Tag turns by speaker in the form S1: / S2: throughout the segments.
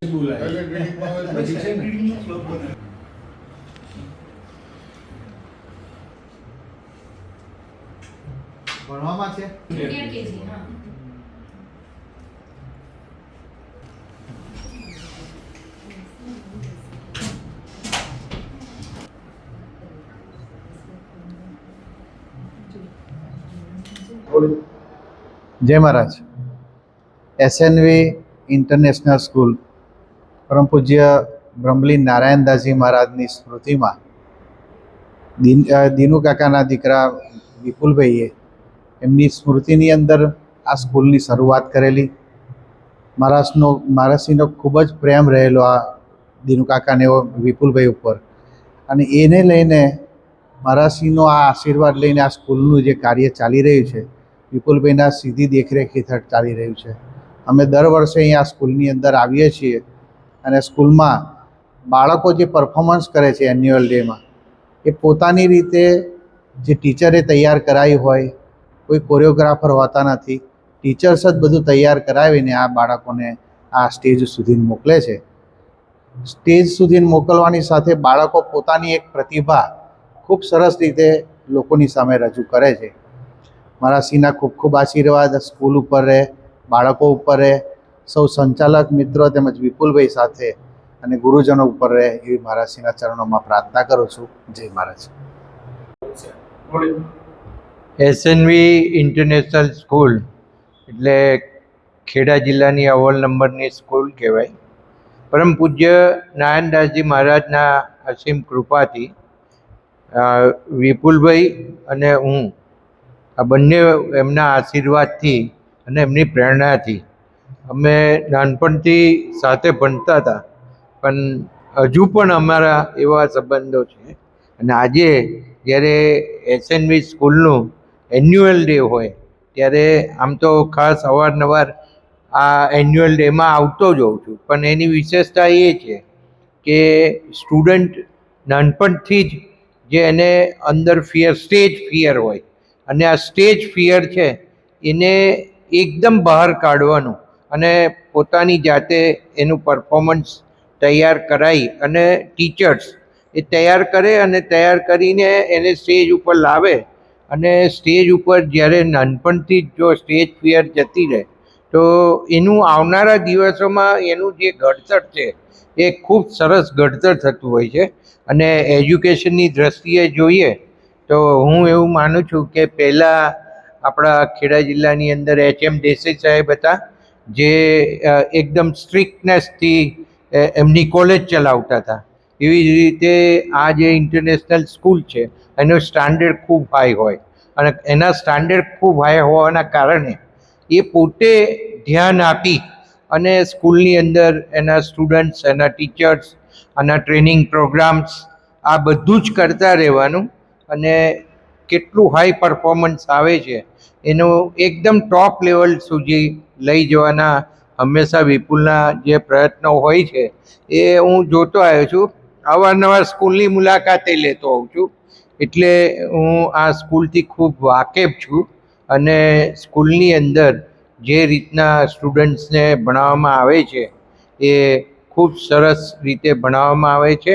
S1: પછી છે ને
S2: ભણવામાં છે?
S3: જુનિયર કેજી હા.
S2: જય મહારાજ. એસએનવી ઇન્ટરનેશનલ સ્કૂલ પરમ પૂજ્ય બ્રહ્મલીન નારાયણદાસજી મહારાજની સ્મૃતિમાં દીન દિનુ કાકાના દીકરા વિપુલભાઈએ એમની સ્મૃતિની અંદર આ સ્કૂલની શરૂઆત કરેલી. મહારાષ્ટ્રનો મહારાષ્ટ્રીનો ખૂબ જ પ્રેમ રહેલો આ દીનુ કાકાને વિપુલભાઈ ઉપર. અને એને લઈને મહારાષ્ટ્રીનો આ આશીર્વાદ લઈને આ સ્કૂલનું જે કાર્ય ચાલી રહ્યું છે, વિપુલભાઈના સીધી દેખરેખ હેઠળ ચાલી રહ્યું છે. અમે દર વર્ષે અહીંયા સ્કૂલની અંદર આવીએ છીએ. અને સ્કૂલમાં બાળકો જે પરફોર્મન્સ કરે છે એન્યુઅલ ડેમાં એ પોતાની રીતે જે ટીચરે તૈયાર કરાવી હોય, કોઈ કોરિયોગ્રાફર હોતા નથી ટીચર્સ જ બધું તૈયાર કરાવીને આ બાળકોને આ સ્ટેજ સુધી મોકલે છે. સ્ટેજ સુધી મોકલવાની સાથે બાળકો પોતાની એક પ્રતિભા ખૂબ સરસ રીતે લોકોની સામે રજૂ કરે છે. મારા સિંહના ખૂબ ખૂબ આશીર્વાદ, સ્કૂલ ઉપર રહે, બાળકો ઉપર રહે સૌ સંચાલક મિત્રો તેમજ વિપુલભાઈ સાથે અને ગુરુજનો ઉપર રહે એવી મારા સિંહના ચરણોમાં પ્રાર્થના કરું છું. જય મહારાજ.
S4: એસએનવી ઇન્ટરનેશનલ સ્કૂલ એટલે ખેડા જિલ્લાની અવ્વલ નંબરની સ્કૂલ કહેવાય. પરમ પૂજ્ય નારાયણદાસજી મહારાજના અસીમ કૃપાથી વિપુલભાઈ અને હું આ બંને એમના આશીર્વાદથી અને એમની પ્રેરણાથી અમે નાનપણથી સાથે ભણતા હતા. પણ હજુ પણ અમારા એવા સંબંધો છે. અને આજે જ્યારે એસએનવી સ્કૂલનું એન્યુઅલ ડે હોય, ત્યારે આમ તો ખાસ અવારનવાર આ એન્યુઅલ ડેમાં આવતો જ હોઉં છું. પણ એની વિશેષતા એ છે કે સ્ટુડન્ટ નાનપણથી જ જે એને અંદર ફિયર, સ્ટેજ ફિયર હોય, અને આ સ્ટેજ ફિયર છે, એને એકદમ બહાર કાઢવાનું અને પોતાની જાતે એનું પરફોર્મન્સ તૈયાર કરાવી અને ટીચર્સ એ તૈયાર કરે અને તૈયાર કરીને એને સ્ટેજ ઉપર લાવે. અને સ્ટેજ ઉપર જ્યારે નાનપણથી જ જો સ્ટેજ ફિયર જતી રહે, તો એનું આવનારા દિવસોમાં એનું જે ઘડતર છે, એ ખૂબ સરસ ઘડતર થતું હોય છે. અને એજ્યુકેશનની દ્રષ્ટિએ જોઈએ, તો હું એવું માનું છું કે પહેલાં આપણા ખેડા જિલ્લાની અંદર એચ એમ દેસાઈ સાહેબ હતા જે એકદમ સ્ટ્રિક્ટનેસથી એમની કોલેજ ચલાવતા હતા. એવી જ રીતે આ જે ઇન્ટરનેશનલ સ્કૂલ છે, એનો સ્ટાન્ડર્ડ ખૂબ હાઈ હોય. અને એના સ્ટાન્ડર્ડ ખૂબ હાઈ હોવાના કારણે, એ પોતે ધ્યાન આપી અને સ્કૂલની અંદર એના સ્ટુડન્ટ્સ, એના ટીચર્સ, આના ટ્રેનિંગ પ્રોગ્રામ્સ, આ બધું જ કરતા રહેવાનું અને કેટલું હાઈ પરફોર્મન્સ આવે છે, એનું એકદમ ટોપ લેવલ સુધી લઈ જવાના હંમેશા વિપુલના જે પ્રયત્નો હોય છે, એ હું જોતો આવ્યો છું. અવારનવાર સ્કૂલની મુલાકાતે લેતો હોઉં છું. એટલે હું આ સ્કૂલથી ખૂબ વાકેફ છું અને સ્કૂલની અંદર જે રીતના સ્ટુડન્ટ્સને ભણાવવામાં આવે છે, એ ખૂબ સરસ રીતે ભણાવવામાં આવે છે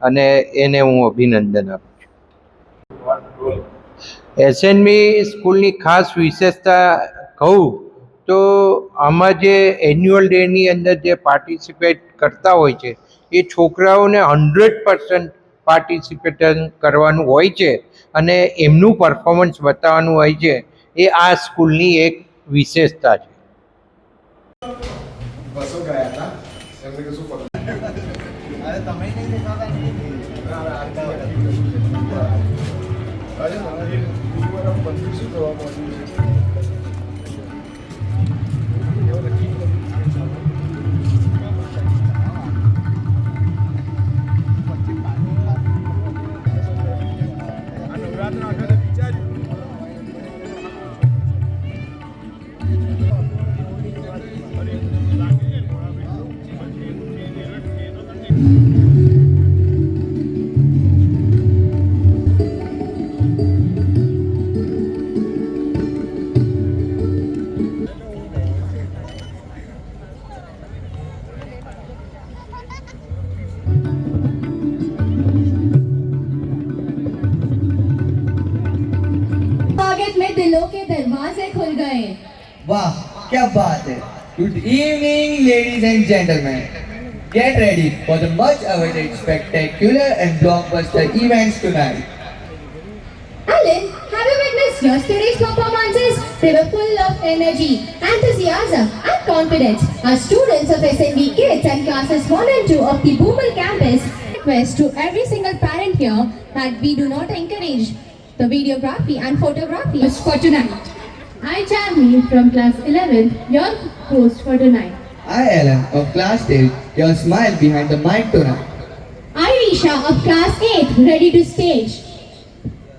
S4: અને એને હું અભિનંદન આપું છું. એસએનબી સ્કૂલની ખાસ વિશેષતા કહું તો આમાં જે એન્યુઅલ ડેની અંદર જે પાર્ટિસિપેટ કરતા હોય છે એ છોકરાઓને હંડ્રેડ પર્સન્ટ પાર્ટિસિપેટન કરવાનું હોય છે અને એમનું પરફોર્મન્સ બતાવવાનું હોય છે એ આ સ્કૂલની એક વિશેષતા છે.
S1: બસો
S5: प्रार्थना Ladies and gentlemen, get ready for the much awaited spectacular and blockbuster events tonight.
S3: Alan, have you witnessed yesterday's performances? They were full of energy, enthusiasm and confidence. Our students of SNV Kids and classes 1 and 2 of the Boomer campus request to every single parent here that we do not encourage the videography and photography for tonight. I, Jamie, from class 11, your host for tonight.
S5: I, Alan of class 8, your smile behind the mic tonight.
S3: I, Risha, of class 8, ready to stage.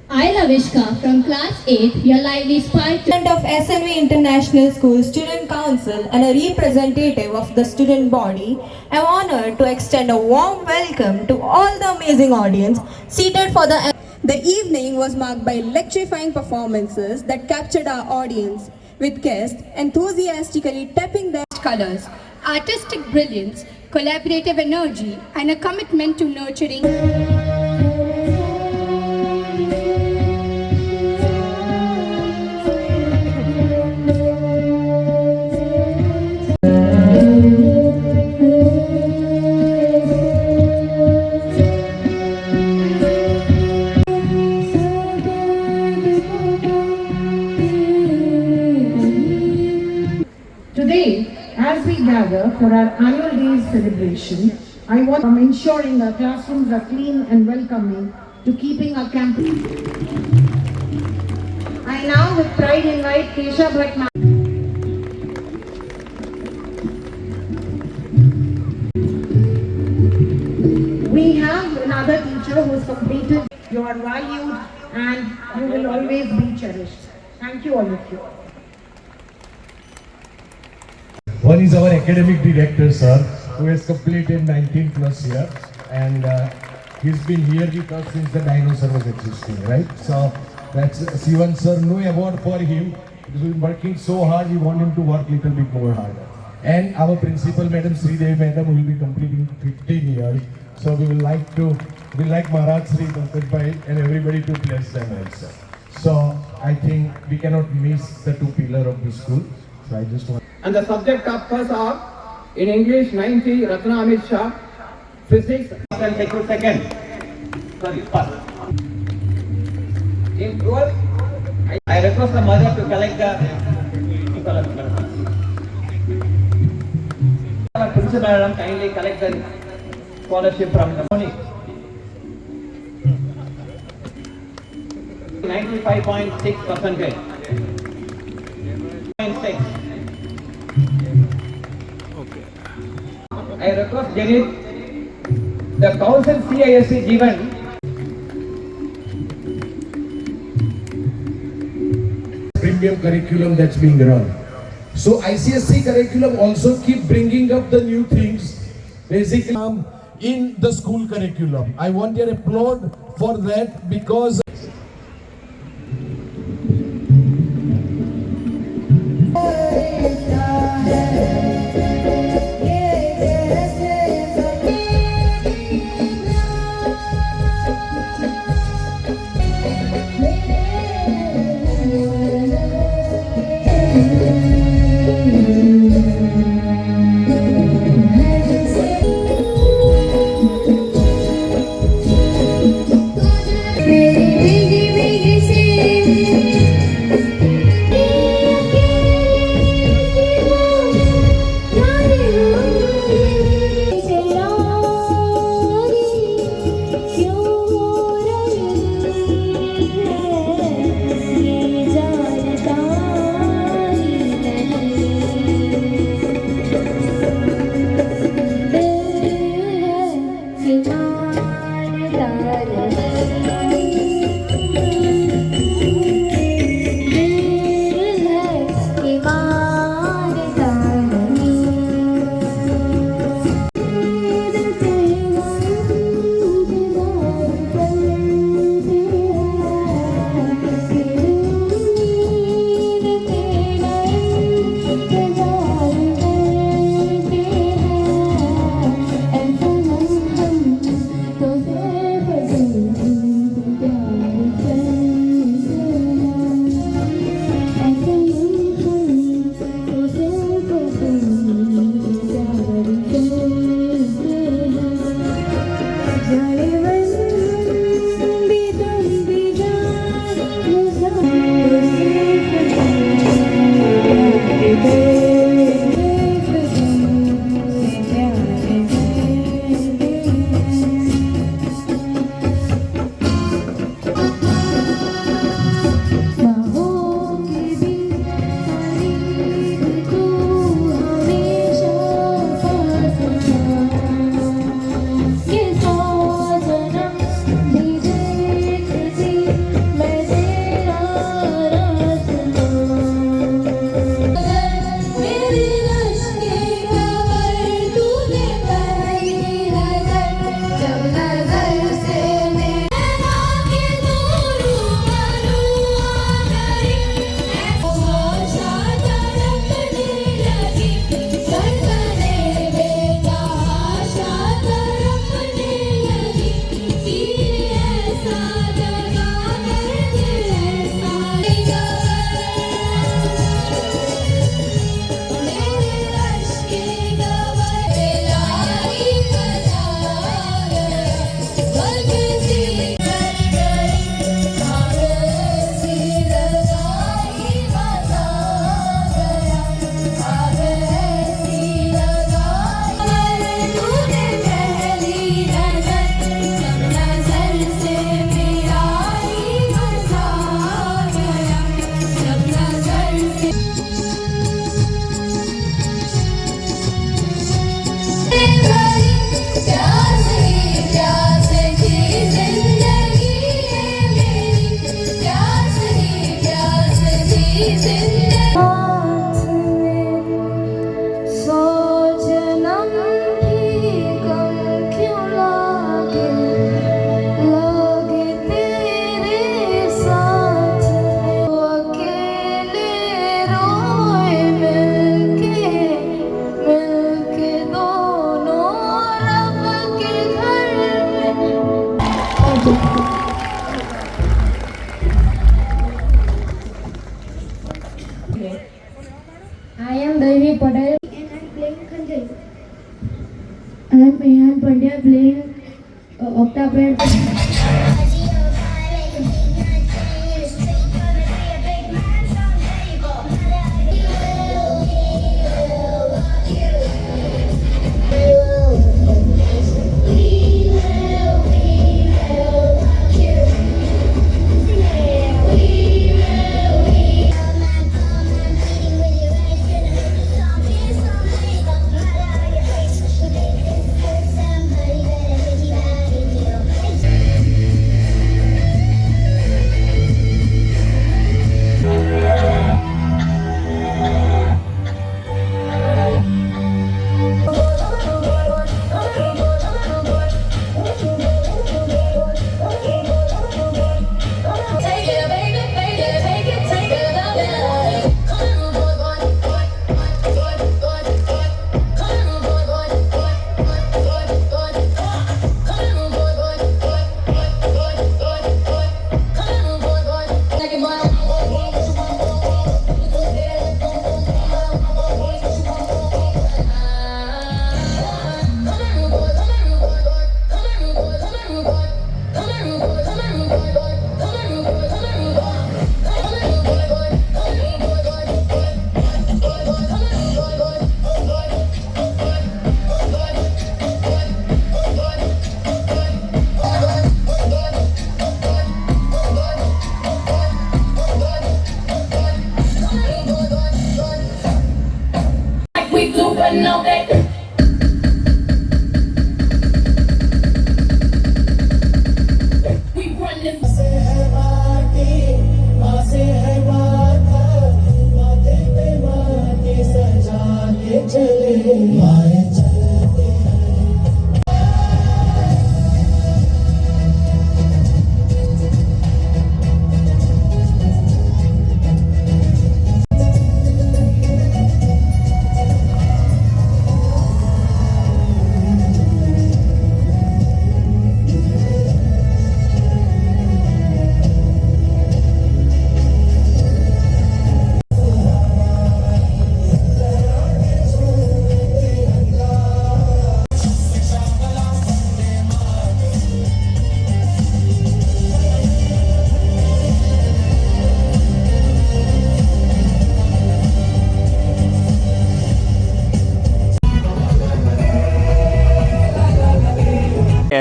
S3: I, Lavishka, from class 8, your lively spark.
S6: President of SNV International School Student Council and a representative of the student body, I'm honored to extend a warm welcome to all the amazing audience seated for the. The evening was marked by electrifying performances that captured our audience, with guests enthusiastically tapping their
S3: colors, artistic brilliance, collaborative energy, and a commitment to nurturing.
S7: For our annual day celebration, I want from ensuring our classrooms are clean and welcoming to keeping our campus. I now with pride invite Kesha Bhatt. We have another teacher who has completed. You are valued and you will always be cherished. Thank you all of you.
S1: Our academic director, sir, who has completed 19 plus years, and uh, he's been here with us since the dinosaur was existing, right? So that's Sivan sir. No award for him. He's been working so hard. We want him to work a little bit more harder. And our principal, Madam Sridevi Madam, will be completing 15 years. So we will like to, we like Maharaj Sri Pankaj and everybody to bless them also. So I think we cannot miss the two pillar of the school. So I just want.
S8: And the subject of first are in English 90 Ratna Amit Shah, physics and take two second. Sorry, first. In 12, I, I request the mother to collect the Our principal madam kindly collect the scholarship from the money. 95.6 percentage. 0.6. I request Janet, the council CISC given
S1: premium curriculum that's being run. So ICSC curriculum also keep bringing up the new things, basically um, in the school curriculum. I want your applaud for that because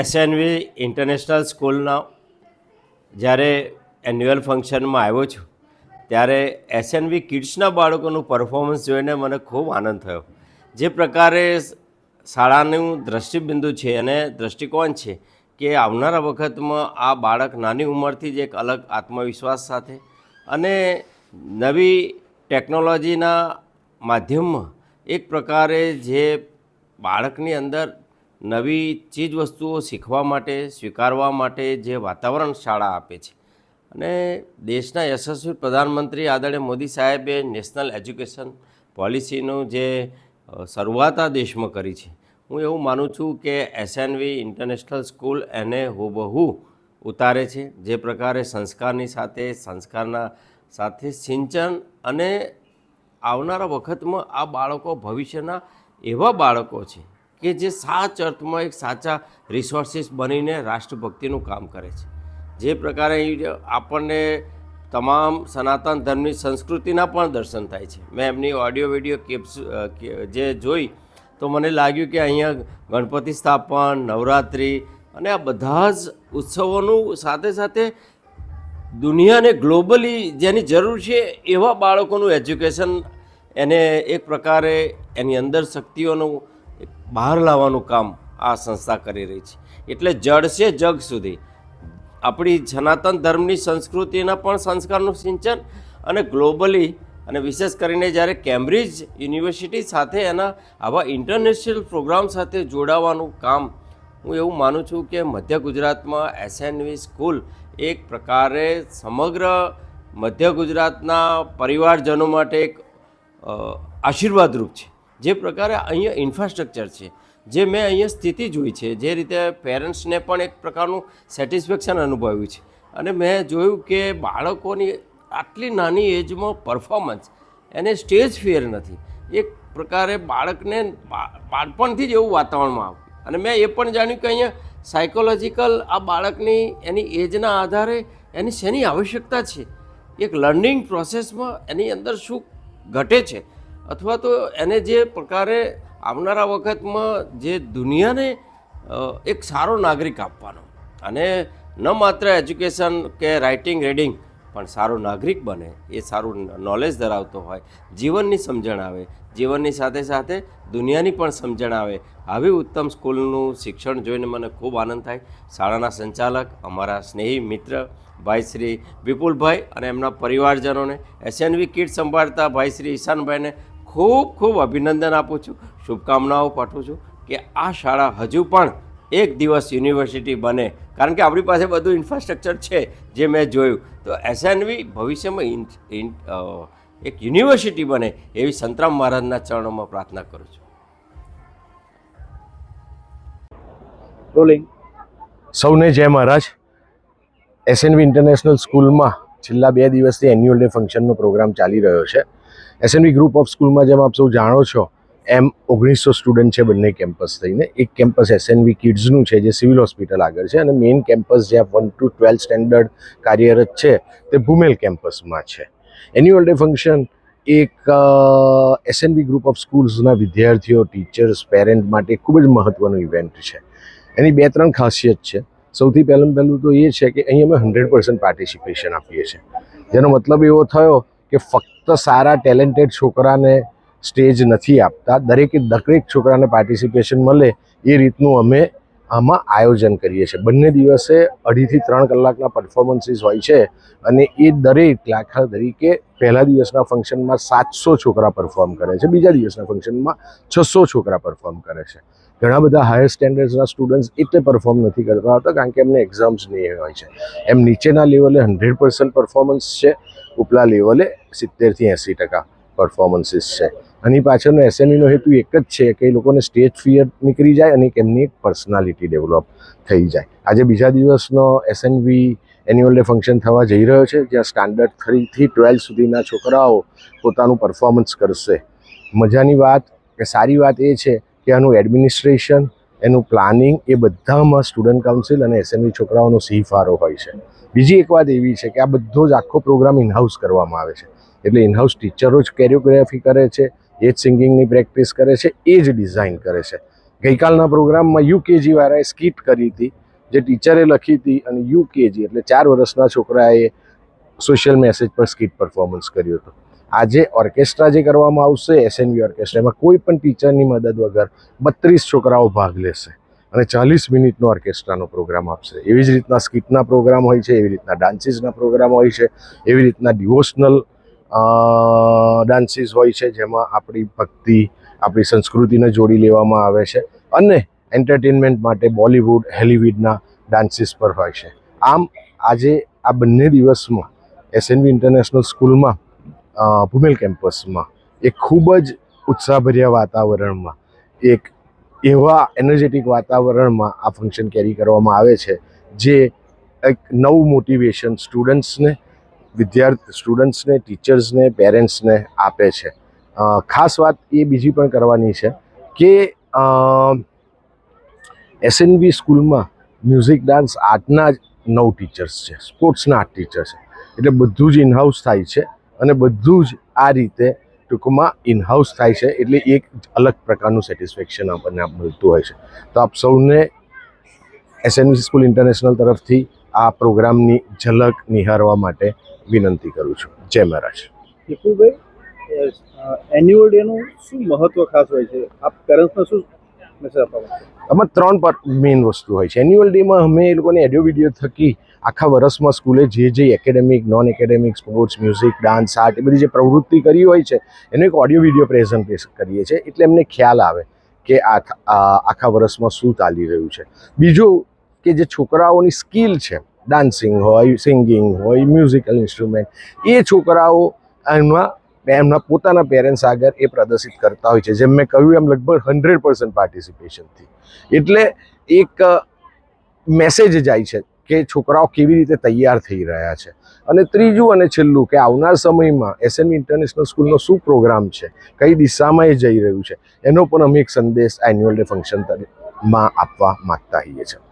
S9: SNV International સ્કૂલના જ્યારે annual ફંક્શનમાં આવ્યો છું, ત્યારે એસએનવી કિડ્સના બાળકોનું performance જોઈને મને ખૂબ આનંદ થયો. જે પ્રકારે શાળાનું દ્રષ્ટિબિંદુ છે અને દૃષ્ટિકોણ છે કે આવનારા વખતમાં આ બાળક નાની ઉંમરથી જ એક અલગ આત્મવિશ્વાસ સાથે અને નવી ટેકનોલોજીના માધ્યમમાં એક પ્રકારે જે બાળકની અંદર નવી ચીજવસ્તુઓ શીખવા માટે, સ્વીકારવા માટે જે વાતાવરણ શાળા આપે છે. અને દેશના યશસ્વી પ્રધાનમંત્રી આદરણીય મોદી સાહેબે નેશનલ એજ્યુકેશન પોલિસીનું જે શરૂઆત આ દેશમાં કરી છે. હું એવું માનું છું કે એસએનવી ઇન્ટરનેશનલ સ્કૂલ એને હુબહુ ઉતારે છે. જે પ્રકારે સંસ્કારની સાથે, સંસ્કારના સાથે સિંચન અને આવનારા વખતમાં આ બાળકો ભવિષ્યના એવા બાળકો છે કે જે સાચ અર્થમાં એક સાચા રિસોર્સિસ બનીને રાષ્ટ્રભક્તિનું કામ કરે છે. જે પ્રકારે આપણને તમામ સનાતન ધર્મની સંસ્કૃતિના પણ દર્શન થાય છે. મેં એમની ઓડિયો વીડિયો કેપ્સ જે જોઈ તો મને લાગ્યું કે અહીંયા ગણપતિ સ્થાપન, નવરાત્રિ અને આ બધા જ ઉત્સવોનું સાથે સાથે દુનિયાને ગ્લોબલી જેની જરૂર છે એવા બાળકોનું એજ્યુકેશન એને એક પ્રકારે એની અંદર શક્તિઓનું બહાર લાવવાનું કામ આ સંસ્થા કરી રહી છે. એટલે જડશે જગ સુધી. આપણી સનાતન ધર્મની સંસ્કૃતિના પણ સંસ્કારનું સિંચન અને ગ્લોબલી અને વિશેષ કરીને જ્યારે કેમ્બ્રિજ યુનિવર્સિટી સાથે એના આવા ઇન્ટરનેશનલ પ્રોગ્રામ સાથે જોડાવાનું કામ હું એવું માનું છું કે મધ્ય ગુજરાતમાં એસએનવી સ્કૂલ એક પ્રકારે સમગ્ર મધ્ય ગુજરાતના પરિવારજનો માટે એક આશીર્વાદરૂપ છે. જે પ્રકારે અહીંયા ઇન્ફ્રાસ્ટ્રક્ચર છે, જે મેં અહીંયા સ્થિતિ જોઈ છે, જે રીતે પેરેન્ટ્સને પણ એક પ્રકારનું સેટિસ્ફેક્શન અનુભવ્યું છે. અને મેં જોયું કે બાળકોની આટલી નાની એજમાં પરફોર્મન્સ એને સ્ટેજ ફિયર નથી. એક પ્રકારે બાળકને બાળપણથી જ એવું વાતાવરણમાં આવ્યું અને મેં એ પણ જાણ્યું કે અહીંયા સાયકોલોજીકલ આ બાળકની એની એજના આધારે એની શેની આવશ્યકતા છે? એક લર્નિંગ પ્રોસેસમાં એની અંદર શું ઘટે છે? અથવા તો એને જે પ્રકારે આવનારા વખતમાં જે દુનિયાને એક સારો નાગરિક આપવાનો. અને ન માત્ર એજ્યુકેશન કે રાઇટિંગ, રીડિંગ, પણ સારો નાગરિક બને, એ સારું નોલેજ ધરાવતો હોય, જીવનની સમજણ આવે, જીવનની સાથે સાથે દુનિયાની પણ સમજણ આવે. આવી ઉત્તમ સ્કૂલનું શિક્ષણ જોઈને મને ખૂબ આનંદ થાય. શાળાના સંચાલક, અમારા સ્નેહી મિત્ર, ભાઈ શ્રી વિપુલભાઈ અને એમના પરિવારજનોને, એસએનવી કિટ સંભાળતા ભાઈ શ્રી ઈશાનભાઈને ખૂબ ખૂબ અભિનંદન આપું છું. શુભકામનાઓ પાઠવું છું કે આ શાળા હજુ પણ એક દિવસ યુનિવર્સિટી બને. કારણ કે આપણી પાસે બધું ઇન્ફ્રાસ્ટ્રક્ચર છે જે મેં જોયું. તો એસએનવી ભવિષ્યમાં એક યુનિવર્સિટી બને એવી સંતરામ મહારાજના ચરણોમાં પ્રાર્થના કરું છું.
S2: રોલિંગ
S1: સૌને જય મહારાજ. એસએનવી ઇન્ટરનેશનલ સ્કૂલમાં છેલ્લા બે દિવસથી એન્યુઅલ ડે ફંક્શનનો પ્રોગ્રામ ચાલી રહ્યો છે. એસએનવી ગ્રુપ ઓફ સ્કૂલમાં જેમ આપ સૌ જાણો છો, એમ ઓગણીસો સ્ટુડન્ટ છે બંને કેમ્પસ થઈને. એક કેમ્પસ એસએનવી કિડ્સનું છે જે સિવિલ હોસ્પિટલ આગળ છે અને મેઇન કેમ્પસ જ્યાં વન ટુ ટ્વેલ્થ સ્ટેન્ડર્ડ કાર્યરત છે, તે ભૂમેલ કેમ્પસમાં છે. એન્યુઅલ ડે ફંક્શન એક એસએનવી ગ્રુપ ઓફ સ્કૂલ્સના વિદ્યાર્થીઓ ટીચર્સ પેરેન્ટ માટે ખૂબ જ મહત્ત્વનું ઇવેન્ટ છે. એની બે ત્રણ ખાસિયત છે. સૌથી પહેલું પહેલું તો એ છે કે અહીં અમે હંડ્રેડ પર્સન્ટ પાર્ટિસિપેશન આપીએ છીએ. જેનો મતલબ એવો થયો કે ફક્ત સારા ટેલેન્ટેડ છોકરાને સ્ટેજ નથી આપતા. દરેકે દરેક છોકરાને પાર્ટિસિપેશન મળે એ રીતનું અમે આમાં આયોજન કરીએ છીએ. બંને દિવસે અઢીથી ત્રણ કલાકના પરફોર્મન્સીસ હોય છે અને એ દરેક લાખા તરીકે પહેલા દિવસના ફંક્શનમાં સાતસો છોકરા પરફોર્મ કરે છે. બીજા દિવસના ફંક્શનમાં છસો છોકરા પરફોર્મ કરે છે. ઘણા બધા હાયર સ્ટેન્ડર્ડ્સના સ્ટુડન્ટ્સ એટલે પરફોર્મ નથી કરતા હોતા કારણ કે એમને એક્ઝામ્સ નહીં હોય છે. એમ નીચેના લેવલે હંડ્રેડ પર્સન્ટ પરફોર્મન્સ છે. ઉપલા લેવલે સિત્તેરથી એંસી ટકા પરફોર્મન્સીસ છે. આની પાછળનો એસએનવીનો હેતુ એક જ છે કે એ લોકોને સ્ટેજ ફિયર નીકળી જાય અને એમની પર્સનાલિટી ડેવલપ થઈ જાય. આજે બીજા દિવસનો એસએનવી એન્યુઅલ ડે ફંક્શન થવા જઈ રહ્યો છે, જ્યાં સ્ટાન્ડર્ડ થ્રીથી ટ્વેલ્થ સુધીના છોકરાઓ પોતાનું પરફોર્મન્સ કરશે. મજાની વાત, કે સારી વાત એ છે કે આનું એડમિનિસ્ટ્રેશન એનું પ્લાનિંગ એ બધામાં સ્ટુડન્ટ કાઉન્સિલ અને એસએનવી છોકરાઓનો સિંહ ફારો હોય છે. બીજી એક વાત એવી છે કે આ બધો જ આખો પ્રોગ્રામ ઇનહાઉસ કરવામાં આવે છે. એટલે ઇનહાઉસ ટીચરો જ કેરિયોગ્રાફી કરે છે, એ જ સિંગિંગની પ્રેક્ટિસ કરે છે, એ જ ડિઝાઇન કરે છે. ગઈકાલના પ્રોગ્રામમાં યુકેજી વાળાએ સ્કીટ કરી હતી, જે ટીચરે લખી હતી અને યુકેજી એટલે ચાર વર્ષના છોકરાએ સોશિયલ મેસેજ પર સ્કીટ પરફોર્મન્સ કર્યું હતું. આજે ઓર્કેસ્ટ્રા જે કરવામાં આવશે એસએનવી ઓર્કેસ્ટ્રા એમાં કોઈ પણ ટીચરની મદદ વગર બત્રીસ છોકરાઓ ભાગ લેશે અને ચાલીસ મિનિટનો ઓર્કેસ્ટ્રાનો પ્રોગ્રામ આપશે. એવી જ રીતના સ્કીટના પ્રોગ્રામ હોય છે, એવી રીતના ડાન્સીસના પ્રોગ્રામ હોય છે, એવી રીતના ડિવોશનલ ડાન્સીસ હોય છે જેમાં આપણી ભક્તિ, આપણી સંસ્કૃતિને જોડી લેવામાં આવે છે અને એન્ટરટેનમેન્ટ માટે બોલિવૂડ, હોલિવૂડના ડાન્સીસ પર હોય છે. આમ, આજે આ બંને દિવસમાં એસએનવી ઇન્ટરનેશનલ સ્કૂલમાં ભૂમેલ કેમ્પસમાં એક ખૂબ જ ઉત્સાહભર્યા વાતાવરણમાં, એક એવા એનર્જેટિક વાતાવરણમાં આ ફંક્શન કેરી કરવામાં આવે છે, જે એક નવું મોટિવેશન સ્ટુડન્ટ્સને વિદ્યાર્થી સ્ટુડન્ટ્સને ટીચર્સને પેરેન્ટ્સને આપે છે. ખાસ વાત એ બીજી પણ કરવાની છે કે એસએનવી સ્કૂલમાં મ્યુઝિક ડાન્સ આર્ટના જ નવ ટીચર્સ છે. સ્પોર્ટ્સના આઠ ટીચર છે. એટલે બધું જ ઇનહાઉસ થાય છે અને બધું જ આ રીતે ટૂંકમાં ઇનહાઉસ થાય છે. એટલે એક અલગ પ્રકારનું સેટિસ્ફેક્શન આપણને આપ મળતું હોય છે. તો આપ સૌને એસએનવી સ્કૂલ ઇન્ટરનેશનલ તરફથી આ પ્રોગ્રામની ઝલક નિહાળવા માટે વિનંતી કરું છું. જય મહારાજ.
S2: વિપુલભાઈ એન્યુઅલ ડેનું શું મહત્વ ખાસ હોય છે? આપ પેરેન્ટ્સને શું મેસેજ આપવા
S1: આમાં ત્રણ મેઇન વસ્તુ હોય છે. એન્યુઅલ ડેમાં અમે એ લોકોને એડિયો વીડિયો થકી આખા વર્ષમાં સ્કૂલે જે જે academic non academic sports music dance art એ બધી જે પ્રવૃત્તિ કરી હોય છે એનો એક ઓડિયો વીડિયો પ્રેઝન્ટ કરીએ છીએ. એટલે એમને ખ્યાલ આવે કે આખા વર્ષમાં શું ચાલી રહ્યું છે. બીજું કે જે છોકરાઓની સ્કિલ છે ડાન્સિંગ હોય સિંગિંગ હોય મ્યુઝિકલ ઇન્સ્ટ્રુમેન્ટ એ છોકરાઓ એમના એમના પોતાના પેરેન્ટ્સ આગળ એ પ્રદર્શિત કરતા હોય છે. જેમ મેં કહ્યું, એમ લગભગ હંડ્રેડ પર્સન્ટ પાર્ટિસિપેશનથી એટલે એક મેસેજ જાય છે કે છોકરાઓ કેવી રીતે તૈયાર થઈ રહ્યા છે. અને ત્રીજું અને છેલ્લું કે આવનાર સમયમાં એસએનવી ઇન્ટરનેશનલ સ્કૂલનો શું પ્રોગ્રામ છે, કઈ દિશામાં એ જઈ રહ્યું છે, એનો પણ અમે એક સંદેશ એન્યુઅલ ડે ફંક્શનમાં આપવા માગતા હોઈએ છીએ.